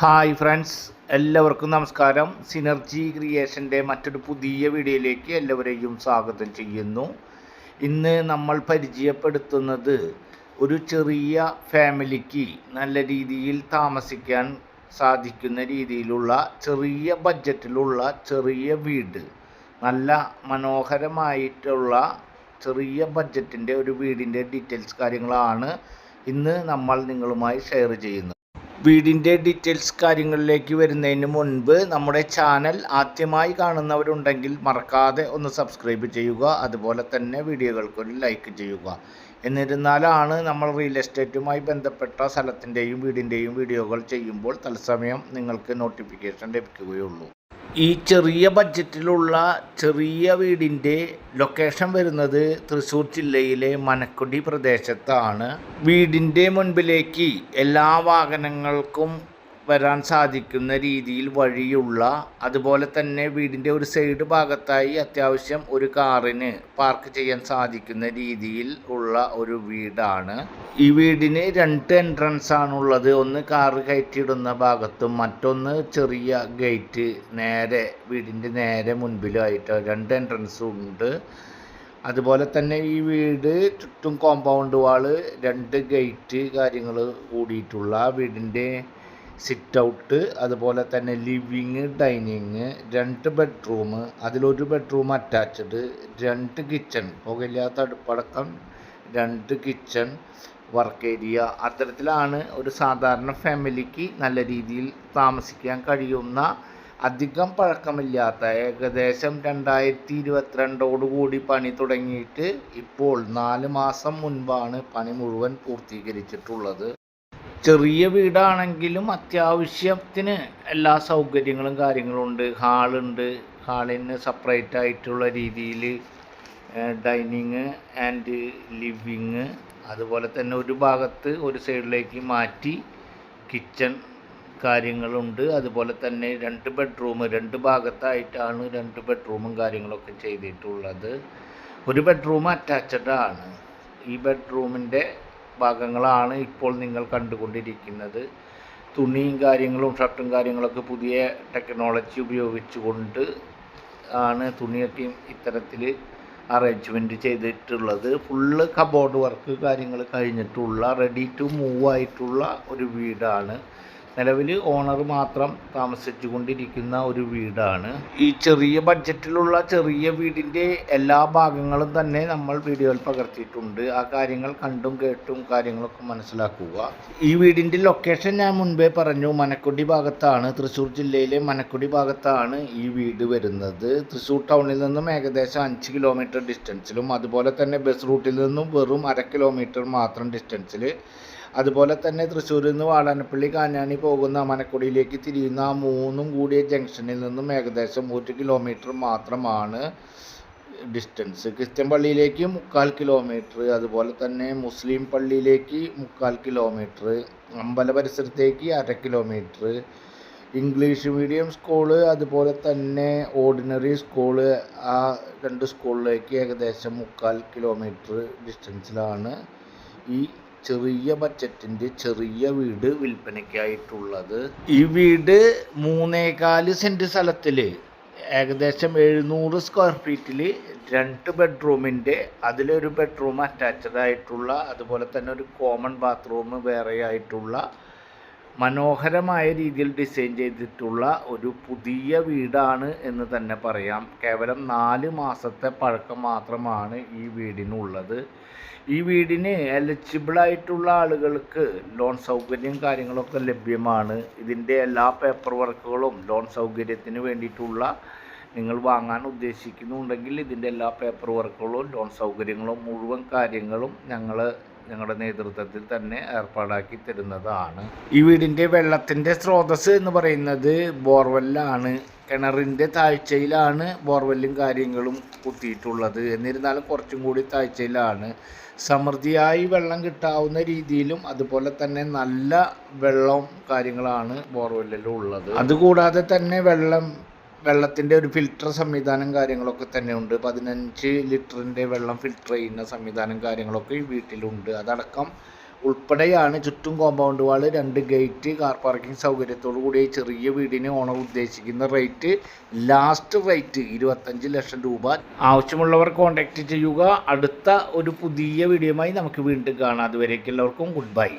Hi friends എല്ലാവർക്കും നമസ്കാരം. Synergy ക്രിയേഷന്റെ മറ്റൊരു പുതിയ വീഡിയോയിലേക്ക് എല്ലാവരെയും സ്വാഗതം ചെയ്യുന്നു. ഇന്ന് നമ്മൾ പരിചയപ്പെടുത്തുന്നത് ഒരു ചെറിയ ഫാമിലിക്ക് നല്ല രീതിയിൽ താമസിക്കാൻ സാധിക്കുന്ന രീതിയിലുള്ള ചെറിയ ബഡ്ജറ്റിലുള്ള ചെറിയ വീട് നല്ല മനോഹരമായിട്ടുള്ള ചെറിയ ബഡ്ജറ്റിന്റെ ഒരു വീടിന്റെ ഡീറ്റെയിൽസ് കാര്യങ്ങളാണ് ഇന്ന് നമ്മൾ നിങ്ങളുമായി ഷെയർ ചെയ്യുന്നത്. വീടിന്റെ ഡീറ്റെയിൽസ് കാര്യങ്ങളിലേക്ക് വരുന്നതിന് മുൻപ് നമ്മുടെ ചാനൽ ആദ്യമായി കാണുന്നവരുണ്ടെങ്കിൽ മറക്കാതെ ഒന്ന് സബ്സ്ക്രൈബ് ചെയ്യുക. അതുപോലെ തന്നെ വീഡിയോകൾക്കൊരു ലൈക്ക് ചെയ്യുക. എന്നിരുന്നാലാണ് നമ്മൾ റിയൽ എസ്റ്റേറ്റുമായി ബന്ധപ്പെട്ട സ്ഥലത്തിന്റെയും വീടിന്റെയും വീഡിയോകൾ ചെയ്യുമ്പോൾ തത്സമയം നിങ്ങൾക്ക് നോട്ടിഫിക്കേഷൻ ലഭിക്കുകയുള്ളൂ. ഈ ചെറിയ ബഡ്ജറ്റിലുള്ള ചെറിയ വീടിന്റെ ലൊക്കേഷൻ വരുന്നത് തൃശ്ശൂർ ജില്ലയിലെ മനക്കുടി പ്രദേശത്താണ്. വീടിന്റെ മുൻപിലേക്ക് എല്ലാ വാഹനങ്ങൾക്കും വരാൻ സാധിക്കുന്ന രീതിയിൽ വഴിയുള്ള അതുപോലെ തന്നെ വീടിന്റെ ഒരു സൈഡ് ഭാഗത്തായി അത്യാവശ്യം ഒരു കാറിന് പാർക്ക് ചെയ്യാൻ സാധിക്കുന്ന രീതിയിൽ ഉള്ള ഒരു വീടാണ്. ഈ വീടിന് രണ്ട് എൻട്രൻസ് ആണുള്ളത്. ഒന്ന് കാറ് കയറ്റിയിടുന്ന ഭാഗത്തും മറ്റൊന്ന് ചെറിയ ഗേറ്റ് നേരെ വീടിന്റെ നേരെ മുൻപിലായിട്ട് രണ്ട് എൻട്രൻസും ഉണ്ട്. അതുപോലെ തന്നെ ഈ വീട് ചുറ്റും കോമ്പൗണ്ട് വാൾ രണ്ട് ഗേറ്റ് കാര്യങ്ങൾ കൂടിയിട്ടുള്ള വീടിന്റെ സിറ്റ് ഔട്ട് അതുപോലെ തന്നെ ലിവിങ് ഡൈനിങ് രണ്ട് ബെഡ്റൂം അതിലൊരു ബെഡ്റൂം അറ്റാച്ച്ഡ് രണ്ട് കിച്ചൺ പുകയില്ലാത്ത അടുപ്പടക്കം രണ്ട് കിച്ചൺ വർക്ക് ഏരിയ. അത്തരത്തിലാണ് ഒരു സാധാരണ ഫാമിലിക്ക് നല്ല രീതിയിൽ താമസിക്കാൻ കഴിയുന്ന അധികം പഴക്കമില്ലാത്ത ഏകദേശം രണ്ടായിരത്തി ഇരുപത്തിരണ്ടോടുകൂടി പണി തുടങ്ങിയിട്ട് ഇപ്പോൾ നാല് മാസം മുൻപാണ് പണി മുഴുവൻ പൂർത്തീകരിച്ചിട്ടുള്ളത്. ചെറിയ വീടാണെങ്കിലും അത്യാവശ്യത്തിന് എല്ലാ സൗകര്യങ്ങളും കാര്യങ്ങളും ഉണ്ട്. ഹാളുണ്ട് ഹാളിന് സെപ്പറേറ്റ് ആയിട്ടുള്ള രീതിയിൽ ഡൈനിങ് ആൻഡ് ലിവിങ് അതുപോലെ തന്നെ ഒരു ഭാഗത്ത് ഒരു സൈഡിലേക്ക് മാറ്റി കിച്ചൺ കാര്യങ്ങളുണ്ട്. അതുപോലെ തന്നെ രണ്ട് ബെഡ്റൂം രണ്ട് ഭാഗത്തായിട്ടാണ് രണ്ട് ബെഡ്റൂമും കാര്യങ്ങളൊക്കെ ചെയ്തിട്ടുള്ളത്. ഒരു ബെഡ്റൂം അറ്റാച്ച്ഡ് ആണ്. ഈ ബെഡ്റൂമിന്റെ ഭാഗങ്ങളാണ് ഇപ്പോൾ നിങ്ങൾ കണ്ടുകൊണ്ടിരിക്കുന്നത്. തുണിയും കാര്യങ്ങളും ഷർട്ടും കാര്യങ്ങളൊക്കെ പുതിയ ടെക്നോളജി ഉപയോഗിച്ചുകൊണ്ട് ആണ് തുണിയൊക്കെയും ഇത്തരത്തിൽ അറേഞ്ച്മെന്റ് ചെയ്തിട്ടുള്ളത്. ഫുള്ള് കബോർഡ് വർക്ക് കാര്യങ്ങൾ കഴിഞ്ഞിട്ടുള്ള റെഡി ടു മൂവ് ആയിട്ടുള്ള ഒരു വീടാണ്. നിലവിൽ ഓണർ മാത്രം താമസിച്ചു കൊണ്ടിരിക്കുന്ന ഒരു വീടാണ്. ഈ ചെറിയ ബഡ്ജറ്റിലുള്ള ചെറിയ വീടിന്റെ എല്ലാ ഭാഗങ്ങളും തന്നെ നമ്മൾ വീഡിയോയിൽ പകർത്തിയിട്ടുണ്ട്. ആ കാര്യങ്ങൾ കണ്ടും കേട്ടും കാര്യങ്ങളൊക്കെ മനസ്സിലാക്കുക. ഈ വീടിന്റെ ലൊക്കേഷൻ ഞാൻ മുൻപേ പറഞ്ഞു. മനക്കുടി ഭാഗത്താണ് തൃശ്ശൂർ ജില്ലയിലെ മനക്കുടി ഭാഗത്താണ് ഈ വീട് വരുന്നത്. തൃശ്ശൂർ ടൗണിൽ നിന്നും ഏകദേശം അഞ്ച് കിലോമീറ്റർ ഡിസ്റ്റൻസിലും അതുപോലെ തന്നെ ബസ് റൂട്ടിൽ നിന്നും വെറും അര കിലോമീറ്റർ മാത്രം ഡിസ്റ്റൻസിൽ അതുപോലെ തന്നെ തൃശ്ശൂരിൽ നിന്ന് വാടാനപ്പള്ളി കാഞ്ഞാണി പോകുന്ന മനക്കുടിയിലേക്ക് തിരിയുന്ന ആ മൂന്നും കൂടിയ ജംഗ്ഷനിൽ നിന്നും ഏകദേശം ഒരു കിലോമീറ്റർ മാത്രമാണ് ഡിസ്റ്റൻസ് ക്രിസ്ത്യൻ പള്ളിയിലേക്ക് മുക്കാൽ കിലോമീറ്റർ അതുപോലെ തന്നെ മുസ്ലിം പള്ളിയിലേക്ക് മുക്കാൽ കിലോമീറ്റർ അമ്പല പരിസരത്തേക്ക് അര കിലോമീറ്റർ ഇംഗ്ലീഷ് മീഡിയം സ്കൂൾ അതുപോലെ തന്നെ ഓർഡിനറി സ്കൂൾ ആ രണ്ട് സ്കൂളിലേക്ക് ഏകദേശം മുക്കാൽ കിലോമീറ്റർ ഡിസ്റ്റൻസിലാണ് ഈ ചെറിയ ബഡ്ജറ്റിന്റെ ചെറിയ വീട് വിൽപ്പനയ്ക്കായിട്ടുള്ളത്. ഈ വീട് മൂന്നേകാൽ സെന്റ് സ്ഥലത്തിൽ ഏകദേശം എഴുന്നൂറ് സ്ക്വയർ ഫീറ്റിൽ രണ്ട് ബെഡ്റൂമിന്റെ അതിലൊരു ബെഡ്റൂം അറ്റാച്ച്ഡ് ആയിട്ടുള്ള അതുപോലെ തന്നെ ഒരു കോമൺ ബാത്റൂം വേറെ ആയിട്ടുള്ള മനോഹരമായ രീതിയിൽ ഡിസൈൻ ചെയ്തിട്ടുള്ള ഒരു പുതിയ വീടാണ് എന്ന് തന്നെ പറയാം. കേവലം നാല് മാസത്തെ പഴക്കം മാത്രമാണ് ഈ വീടിനുള്ളത്. ഈ വീടിന് എലിജിബിളായിട്ടുള്ള ആളുകൾക്ക് ലോൺ സൗകര്യം കാര്യങ്ങളൊക്കെ ലഭ്യമാണ്. ഇതിന്റെ എല്ലാ പേപ്പർ വർക്കുകളും ലോൺ സൗകര്യത്തിന് വേണ്ടിയിട്ടുള്ള നിങ്ങൾ വാങ്ങാൻ ഉദ്ദേശിക്കുന്നുണ്ടെങ്കിൽ ഇതിന്റെ എല്ലാ പേപ്പർ വർക്കുകളും ലോൺ സൗകര്യങ്ങളും മുഴുവൻ കാര്യങ്ങളും ഞങ്ങൾ ഞങ്ങളുടെ നേതൃത്വത്തിൽ തന്നെ ഏർപ്പാടാക്കി തരുന്നതാണ്. ഈ വീടിന്റെ വെള്ളത്തിന്റെ സ്രോതസ് എന്ന് പറയുന്നത് ബോർവെല്ലാണ്. കിണറിന്റെ താഴ്ചയിലാണ് ബോർവെല്ലും കാര്യങ്ങളും കുത്തിയിട്ടുള്ളത്. എന്നിരുന്നാലും കുറച്ചും കൂടി താഴ്ചയിലാണ്. സമൃദ്ധിയായി വെള്ളം കിട്ടാവുന്ന രീതിയിലും അതുപോലെ തന്നെ നല്ല വെള്ളവും കാര്യങ്ങളാണ് ബോർവെല്ലിൽ ഉള്ളത് അതുകൂടാതെ തന്നെ വെള്ളം വെള്ളത്തിന്റെ ഒരു ഫിൽട്ടർ സംവിധാനം കാര്യങ്ങളൊക്കെ തന്നെ ഉണ്ട് പതിനഞ്ച് ലിറ്ററിന്റെ വെള്ളം ഫിൽട്ടർ ചെയ്യുന്ന സംവിധാനം കാര്യങ്ങളൊക്കെ ഈ വീട്ടിലുണ്ട്. അതടക്കം ഉൾപ്പെടെയാണ് ചുറ്റും കോമ്പൗണ്ട് വാൾ രണ്ട് ഗേറ്റ് കാർ പാർക്കിംഗ് സൗകര്യത്തോടു കൂടിയ ചെറിയ വീടിന് ഓണർ ഉദ്ദേശിക്കുന്ന റേറ്റ് ലാസ്റ്റ് റേറ്റ് ഇരുപത്തഞ്ച് ലക്ഷം രൂപ. ആവശ്യമുള്ളവർ കോൺടാക്റ്റ് ചെയ്യുക. അടുത്ത ഒരു പുതിയ വീഡിയോയുമായി നമുക്ക് വീണ്ടും കാണാം. അതുവരേക്കും എല്ലാവർക്കും ഗുഡ് ബൈ